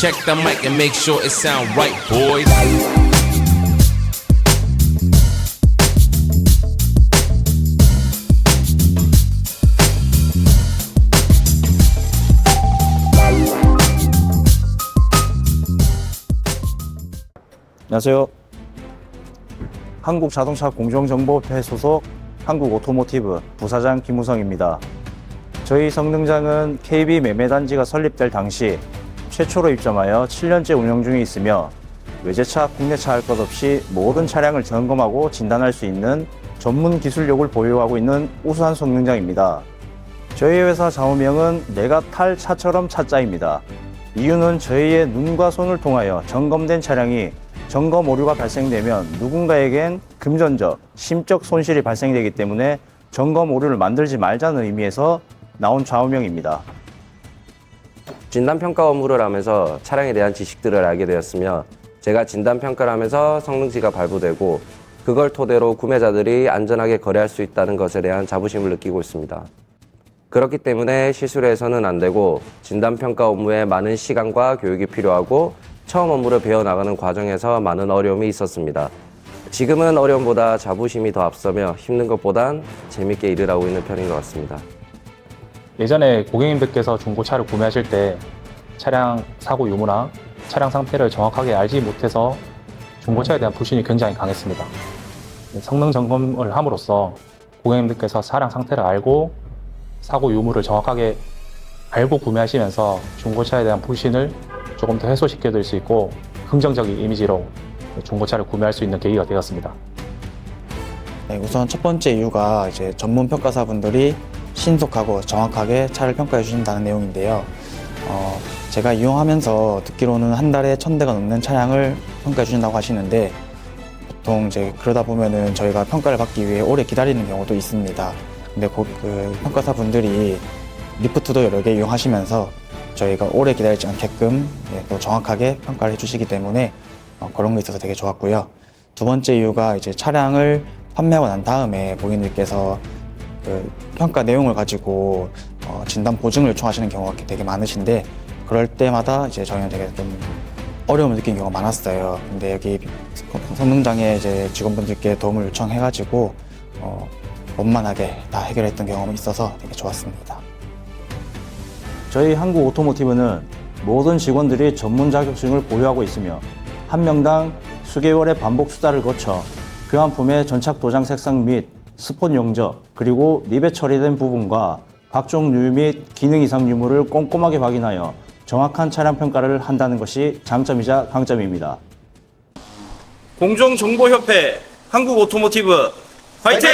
Check the mic and make sure it sound right, boys. 안녕하세요. 한국자동차 공정정보협회 소속 한국오토모티브 부사장 김우성입니다. 저희 성능장은 KB 매매단지가 설립될 당시 최초로 입점하여 7년째 운영 중에 있으며 외제차, 국내차 할 것 없이 모든 차량을 점검하고 진단할 수 있는 전문 기술력을 보유하고 있는 우수한 성능장입니다. 저희 회사 좌우명은 내가 탈 차처럼 차자입니다. 이유는 저희의 눈과 손을 통하여 점검된 차량이 점검 오류가 발생되면 누군가에겐 금전적, 심적 손실이 발생되기 때문에 점검 오류를 만들지 말자는 의미에서 나온 좌우명입니다. 진단평가 업무를 하면서 차량에 대한 지식들을 알게 되었으며 제가 진단평가를 하면서 성능지가 발부되고 그걸 토대로 구매자들이 안전하게 거래할 수 있다는 것에 대한 자부심을 느끼고 있습니다. 그렇기 때문에 해서는 안 되고 진단평가 업무에 많은 시간과 교육이 필요하고 처음 업무를 배워나가는 과정에서 많은 어려움이 있었습니다. 지금은 어려움보다 자부심이 더 앞서며 힘든 것보단 재밌게 일을 하고 있는 편인 것 같습니다. 예전에 고객님들께서 중고차를 구매하실 때 차량 사고 유무나 차량 상태를 정확하게 알지 못해서 중고차에 대한 불신이 굉장히 강했습니다. 성능 점검을 함으로써 고객님들께서 차량 상태를 알고 사고 유무를 정확하게 알고 구매하시면서 중고차에 대한 불신을 조금 더 해소시켜 드릴 수 있고 긍정적인 이미지로 중고차를 구매할 수 있는 계기가 되었습니다. 네, 우선 첫 번째 이유가 이제 전문 평가사분들이 신속하고 정확하게 차를 평가해 주신다는 내용인데요. 어, 제가 이용하면서 듣기로는 한 달에 천 대가 넘는 차량을 평가해 주신다고 하시는데 보통 이제 그러다 보면은 저희가 평가를 받기 위해 오래 기다리는 경우도 있습니다. 근데 고- 그 평가사 분들이 리프트도 여러 개 이용하시면서 저희가 오래 기다리지 않게끔 예, 또 정확하게 평가를 해주시기 때문에 어, 그런 게 있어서 되게 좋았고요. 두 번째 이유가 이제 차량을 판매하고 난 다음에 고객님께서 그 평가 내용을 가지고 어, 진단 보증을 요청하시는 경우가 되게 많으신데 그럴 때마다 이제 저희는 되게 좀 어려움을 느낀 경우가 많았어요. 근데 여기 성능장애 이제 직원분들께 도움을 요청해가지고 어, 원만하게 다 해결했던 경험이 있어서 되게 좋았습니다. 저희 한국 오토모티브는 모든 직원들이 전문 자격증을 보유하고 있으며 한 명당 수개월의 반복 수다를 거쳐 교환품의 전착 도장 색상 및 스폰 용접 그리고 립에 처리된 부분과 각종 유및 기능 이상 유무를 꼼꼼하게 확인하여 정확한 차량 평가를 한다는 것이 장점이자 강점입니다. 공정정보협회 한국오토모티브 화이팅!